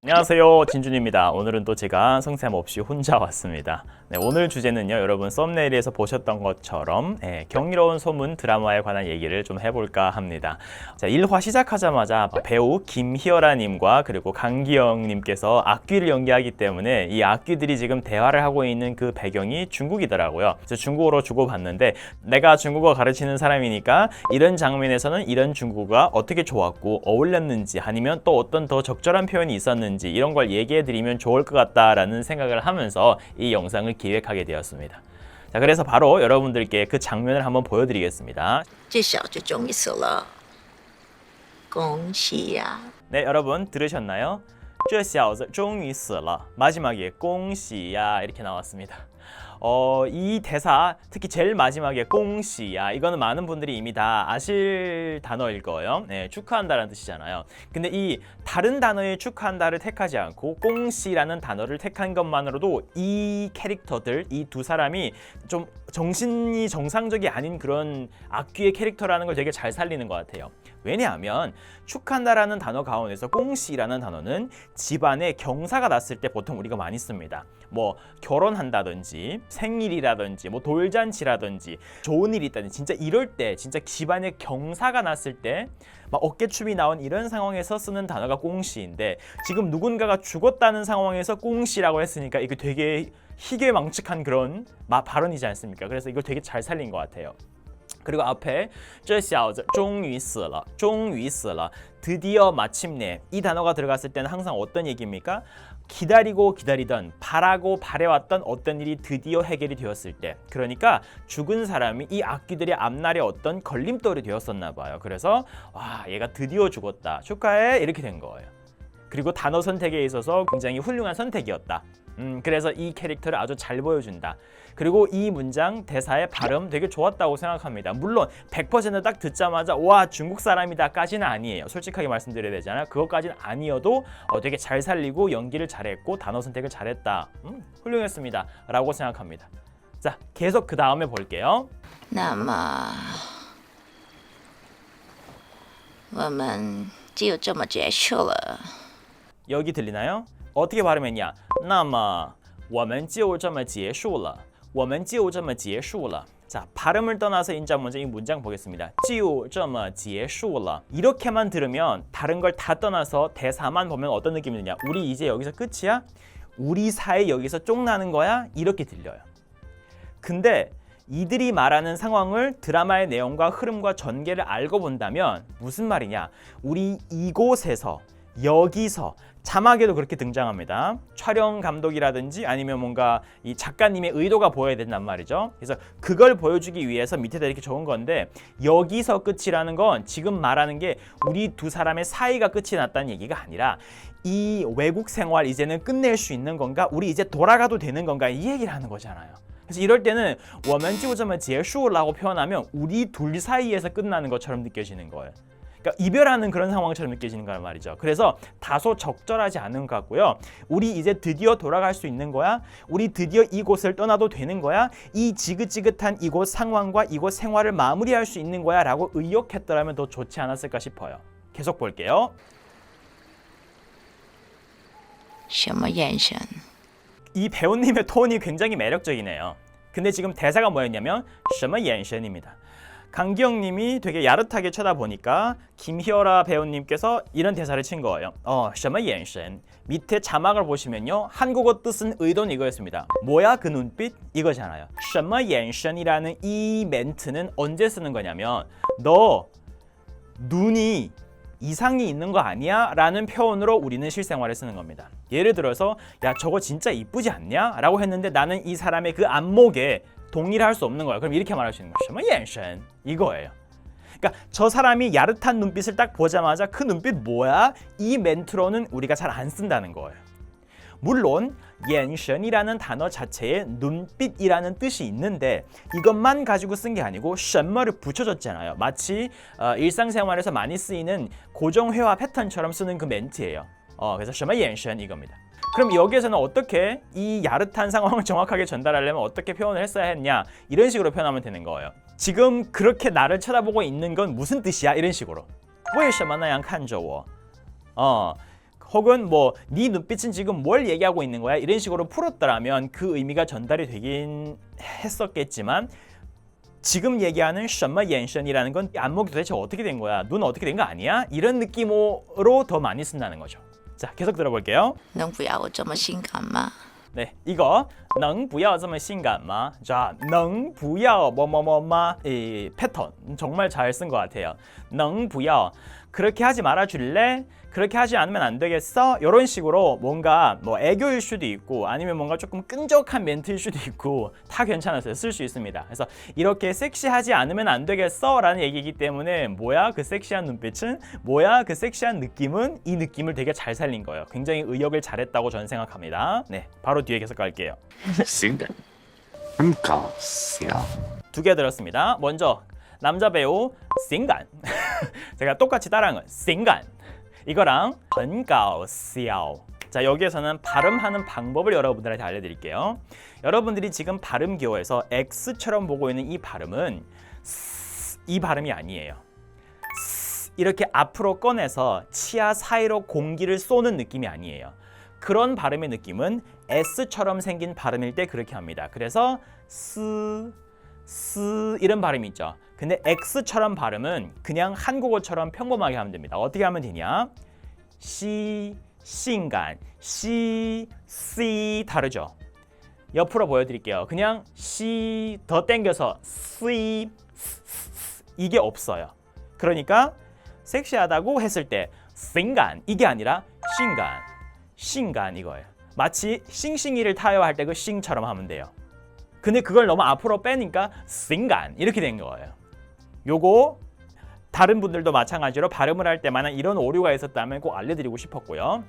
안녕하세요. 진준입니다. 오늘은 또 제가 성샘 없이 혼자 왔습니다. 네, 오늘 주제는요 여러분 썸네일에서 보셨던 것처럼 예, 경이로운 소문 드라마에 관한 얘기를 좀 해볼까 합니다. 자 1화 시작하자마자 배우 김희열아님과 그리고 강기영님께서 악귀를 연기하기 때문에 이 악귀들이 지금 대화를 하고 있는 그 배경이 중국이더라고요. 그래서 중국어로 주고받는데 내가 중국어 가르치는 사람이니까 이런 장면에서는 이런 중국어가 어떻게 좋았고 어울렸는지 아니면 또 어떤 더 적절한 표현이 있었는지 이런 걸 얘기해 드리면 좋을 것 같다라는 생각을 하면서 이 영상을 기획하게 되었습니다. 자, 그래서 바로 여러분들께 그 장면을 한번 보여드리겠습니다. 这小子终于死了，恭喜呀、 네, 여러분 들으셨나요? 这小子终于死了. 마지막에 恭喜야 이렇게 나왔습니다. 어, 이 대사 특히 제일 마지막에 꽁시야 이거는 많은 분들이 이미 다 아실 단어일 거예요. 네, 축하한다라는 뜻이잖아요. 근데 이 다른 단어의 축하한다를 택하지 않고 꽁시라는 단어를 택한 것만으로도 이 캐릭터들 이 두 사람이 좀 정신이 정상적이 아닌 그런 악귀의 캐릭터라는 걸 되게 잘 살리는 것 같아요. 왜냐하면 축한다라는 단어 가운데서 꽁시라는 단어는 집안에 경사가 났을 때 보통 우리가 많이 씁니다. 뭐 결혼한다든지 생일이라든지 뭐 돌잔치라든지 좋은 일이 있다든지 진짜 이럴 때 진짜 집안에 경사가 났을 때 막 어깨춤이 나온 이런 상황에서 쓰는 단어가 꽁시인데 지금 누군가가 죽었다는 상황에서 꽁시라고 했으니까 이게 되게 희괴망측한 그런 마- 발언이지 않습니까? 그래서 이걸 되게 잘 살린 것 같아요. 그리고 앞에 这小子终于死了,终于死了. 드디어 마침내 이 단어가 들어갔을 때는 항상 어떤 얘기입니까? 기다리고 기다리던 바라고 바래왔던 어떤 일이 드디어 해결이 되었을 때 그러니까 죽은 사람이 이 악귀들의 앞날에 어떤 걸림돌이 되었었나 봐요 그래서 와 얘가 드디어 죽었다 축하해 이렇게 된 거예요 그리고 단어 선택에 있어서 굉장히 훌륭한 선택이었다. 음, 그래서 이 캐릭터를 아주 잘 보여준다. 그리고 이 문장 대사의 발음 되게 좋았다고 생각합니다. 물론 100%딱 듣자마자 와 중국 사람이다까지는 아니에요. 솔직하게 말씀드려야 되잖아요. 그것까지는 아니어도 어, 되게 잘 살리고 연기를 잘했고 단어 선택을 잘했다. 음, 훌륭했습니다.라고 생각합니다. 자, 계속 그 다음에 볼게요. 那么，我们就这么结束了。 여기 들리나요? 어떻게 발음했냐? 那么我们就这么结束了.我们就这么结束了. 자, 발음을 떠나서 인자 먼저 이 문장 보겠습니다. 就这么结束了. 이렇게만 들으면 다른 걸 다 떠나서 대사만 보면 어떤 느낌이 드냐? 우리 이제 여기서 끝이야? 우리 사이 여기서 쫑나는 거야? 이렇게 들려요. 근데 이들이 말하는 상황을 드라마의 내용과 흐름과 전개를 알고 본다면 무슨 말이냐? 우리 이곳에서 여기서 자막에도 그렇게 등장합니다. 촬영 감독이라든지 아니면 뭔가 이 작가님의 의도가 보여야 된단 말이죠. 그래서 그걸 보여주기 위해서 밑에다 이렇게 적은 건데 여기서 끝이라는 건 지금 말하는 게 우리 두 사람의 사이가 끝이 났다는 얘기가 아니라 이 외국 생활 이제는 끝낼 수 있는 건가? 우리 이제 돌아가도 되는 건가? 이 얘기를 하는 거잖아요. 그래서 이럴 때는 워면 지우자면 제수라고 표현하면 우리 둘 사이에서 끝나는 것처럼 느껴지는 거예요. 그러니까 이별하는 그런 상황처럼 느껴지는 거란 말이죠. 그래서 다소 적절하지 않은 것 같고요. 우리 이제 드디어 돌아갈 수 있는 거야? 우리 드디어 이곳을 떠나도 되는 거야? 이 지긋지긋한 이곳 상황과 이곳 생활을 마무리할 수 있는 거야? 라고 의욕했더라면 더 좋지 않았을까 싶어요. 계속 볼게요. 什么眼神？ 이 배우님의 톤이 굉장히 매력적이네요. 근데 지금 대사가 뭐였냐면 什么眼神입니다. 강기영님이 되게 야릇하게 쳐다보니까 김희어라 배우님께서 이런 대사를 친 거예요. 어, 셔마 옌션. 밑에 자막을 보시면요. 한국어 뜻은 의도는 이거였습니다. 뭐야 그 눈빛? 이거잖아요. 셔마 옌션이라는 이 멘트는 언제 쓰는 거냐면 너 눈이 이상이 있는 거 아니야? 라는 표현으로 우리는 실생활에 쓰는 겁니다. 예를 들어서 야 저거 진짜 이쁘지 않냐? 라고 했는데 나는 이 사람의 그 안목에 동의를 할 수 없는 거야. 그럼 이렇게 말할 수 있는 거야. 什么眼神 이거예요. 그러니까 저 사람이 야릇한 눈빛을 딱 보자마자 그 눈빛 뭐야? 이 멘트로는 우리가 잘 안 쓴다는 거예요. 물론 眼神이라는 단어 자체에 눈빛이라는 뜻이 있는데 이것만 가지고 쓴 게 아니고 什么를 붙여줬잖아요. 마치 어, 일상생활에서 많이 쓰이는 고정 회화 패턴처럼 쓰는 그 멘트예요. 어, 그래서 什么眼神 이겁니다. 그럼 여기에서는 어떻게 이 야릇한 상황을 정확하게 전달하려면 어떻게 표현을 했어야 했냐 이런 식으로 표현하면 되는 거예요. 지금 그렇게 나를 쳐다보고 있는 건 무슨 뜻이야 이런 식으로. 为什么那样看着我? 어, 혹은 뭐 네 눈빛은 지금 뭘 얘기하고 있는 거야 이런 식으로 풀었더라면 그 의미가 전달이 되긴 했었겠지만 지금 얘기하는 什么眼神이라는 건 안목이 도대체 어떻게 된 거야 눈 어떻게 된 거 아니야 이런 느낌으로 더 많이 쓴다는 거죠 자 계속 들어볼게요 能不要我这么性感吗？ 네, 이거 能不要这么性感吗? 자, 能不要뭐뭐뭐마 이 패턴 정말 잘 쓴 것 같아요. 能不要 그렇게 하지 말아 줄래? 그렇게 하지 않으면 안 되겠어? 이런 식으로 뭔가 뭐 애교일 수도 있고 아니면 뭔가 조금 끈적한 멘트일 수도 있고 다 괜찮아서 쓸수 있습니다. 그래서 이렇게 섹시하지 않으면 안 되겠어? 라는 얘기이기 때문에 뭐야 그 섹시한 눈빛은? 뭐야 그 섹시한 느낌은? 이 느낌을 되게 잘 살린 거예요. 굉장히 의역을 잘했다고 저는 생각합니다. 네, 바로 뒤에 계속 갈게요. 두개 들었습니다. 먼저 남자 배우 싱간 제가 똑같이 따라한 건 싱간. 이거랑 건가오시아오 자 여기에서는 발음하는 방법을 여러분들한테 알려드릴게요. 여러분들이 지금 발음기호에서 X처럼 보고 있는 이 발음은 이 발음이 아니에요. 이렇게 앞으로 꺼내서 치아 사이로 공기를 쏘는 느낌이 아니에요. 그런 발음의 느낌은 S처럼 생긴 발음일 때 그렇게 합니다. 그래서 쓰 스 이런 발음이 있죠. 근데 X처럼 발음은 그냥 한국어처럼 평범하게 하면 됩니다. 어떻게 하면 되냐? 시, 신간, 시, 시 다르죠. 옆으로 보여드릴게요. 그냥 시 더 땡겨서 시 이게 없어요. 그러니까 섹시하다고 했을 때 신간 이게 아니라 신간, 신간 이거예요. 마치 싱싱이를 타요 할 때 그 싱처럼 하면 돼요. 근데 그걸 너무 앞으로 빼니까 신간 이렇게 된 거예요. 요거 다른 분들도 마찬가지로 발음을 할 때마다 이런 오류가 있었다면 꼭 알려드리고 싶었고요.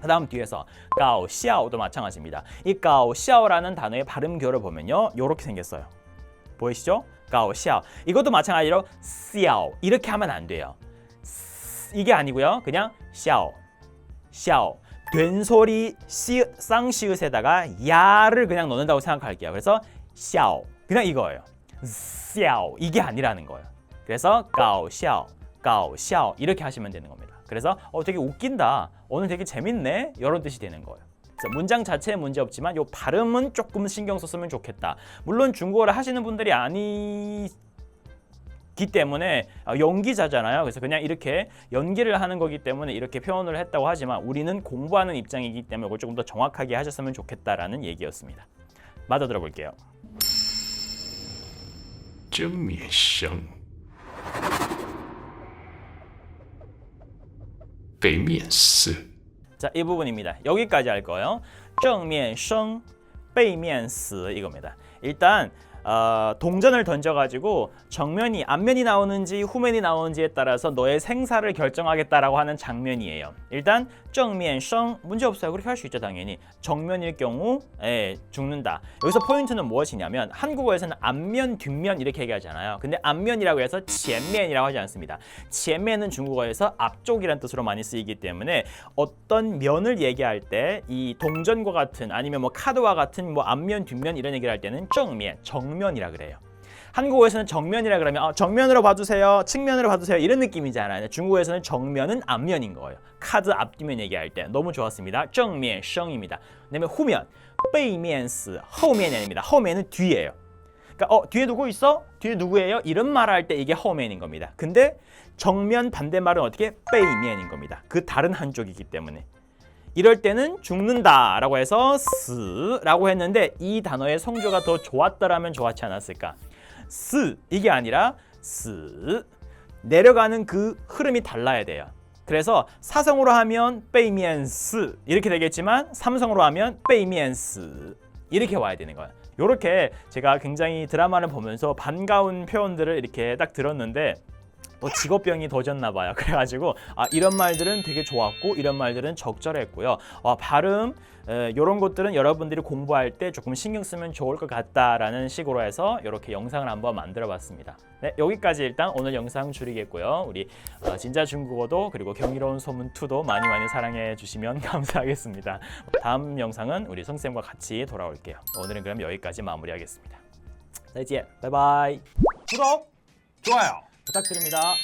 그 다음 뒤에서 가오 시아오도 마찬가지입니다. 이 가오 시아오라는 단어의 발음 교를 보면요, 이렇게 생겼어요. 보이시죠? 가오 시아오. 이것도 마찬가지로 시아오 이렇게 하면 안 돼요. 스- 이게 아니고요, 그냥 샤오, 샤오. 된소리 시 쌍시읒에다가 야를 그냥 넣는다고 생각할게요. 그래서 샤오 그냥 이거예요. 샤오 이게 아니라는 거예요. 그래서 가오 샤오 가오 샤오 이렇게 하시면 되는 겁니다. 그래서 어 되게 웃긴다. 오늘 되게 재밌네. 이런 뜻이 되는 거예요. 문장 자체에 문제 없지만 요 발음은 조금 신경 썼으면 좋겠다. 물론 중국어를 하시는 분들이 아니 기 때문에 어, 연기자잖아요. 그래서 그냥 이렇게 연기를 하는 거기 때문에 이렇게 표현을 했다고 하지만 우리는 공부하는 입장이기 때문에 이걸 조금 더 정확하게 하셨으면 좋겠다라는 얘기였습니다. 맞아 들어볼게요. 真面生，被面试， 자, 이 부분입니다. 여기까지 할 거예요. 正面生,背面死 이겁니다. 일단 어, 동전을 던져가지고 정면이 앞면이 나오는지 후면이 나오는지에 따라서 너의 생사를 결정하겠다라고 하는 장면이에요. 일단 正面生 문제 없어요. 그렇게 할 수 있죠 당연히. 정면일 경우 예, 죽는다. 여기서 포인트는 무엇이냐면 한국어에서는 앞면, 뒷면 이렇게 얘기하잖아요. 근데 앞면이라고 해서 前面이라고 하지 않습니다. 前面은 중국어에서 앞쪽이라는 뜻으로 많이 쓰이기 때문에 어떤 면을 얘기할 때 이 동전과 같은 아니면 뭐 카드와 같은 뭐 앞면, 뒷면 이런 얘기를 할 때는 正面, 정 면이라 그래요. 한국어에서는 정면이라 그러면 어, 정면으로 봐주세요, 측면으로 봐주세요 이런 느낌이잖아요. 중국어에서는 정면은 앞면인 거예요. 카드 앞뒤면 얘기할 때 너무 좋았습니다. 正面生입니다. 그다음에 후면, 背面死, 后面이 아닙니다. 后面은 뒤에요. 그러니까 어 뒤에 누구 있어? 뒤에 누구예요? 이런 말을 할 때 이게 허면인 겁니다. 근데 정면 반대말은 어떻게 빼이면인 겁니다. 그 다른 한쪽이기 때문에 이럴 때는 죽는다 라고 해서 스 라고 했는데 이 단어의 성조가 더 좋았더라면 좋았지 않았을까? 스 이게 아니라 스 내려가는 그 흐름이 달라야 돼요. 그래서 사성으로 하면 빼이면스 이렇게 되겠지만 삼성으로 하면 빼이면스 이렇게 와야 되는 거예요. 이렇게 제가 굉장히 드라마를 보면서 반가운 표현들을 이렇게 딱 들었는데 또 직업병이 도졌나 봐요. 그래가지고 아, 이런 말들은 되게 좋았고 이런 말들은 적절했고요. 아, 발음 이런 것들은 여러분들이 공부할 때 조금 신경 쓰면 좋을 것 같다라는 식으로 해서 이렇게 영상을 한번 만들어봤습니다. 네, 여기까지 일단 오늘 영상 줄이겠고요. 우리 어, 진짜 중국어도 그리고 경이로운 소문 2도 많이 많이 사랑해 주시면 감사하겠습니다. 다음 영상은 우리 성쌤과 같이 돌아올게요. 오늘은 그럼 여기까지 마무리하겠습니다. 再见，拜拜。 구독, 좋아요 부탁드립니다.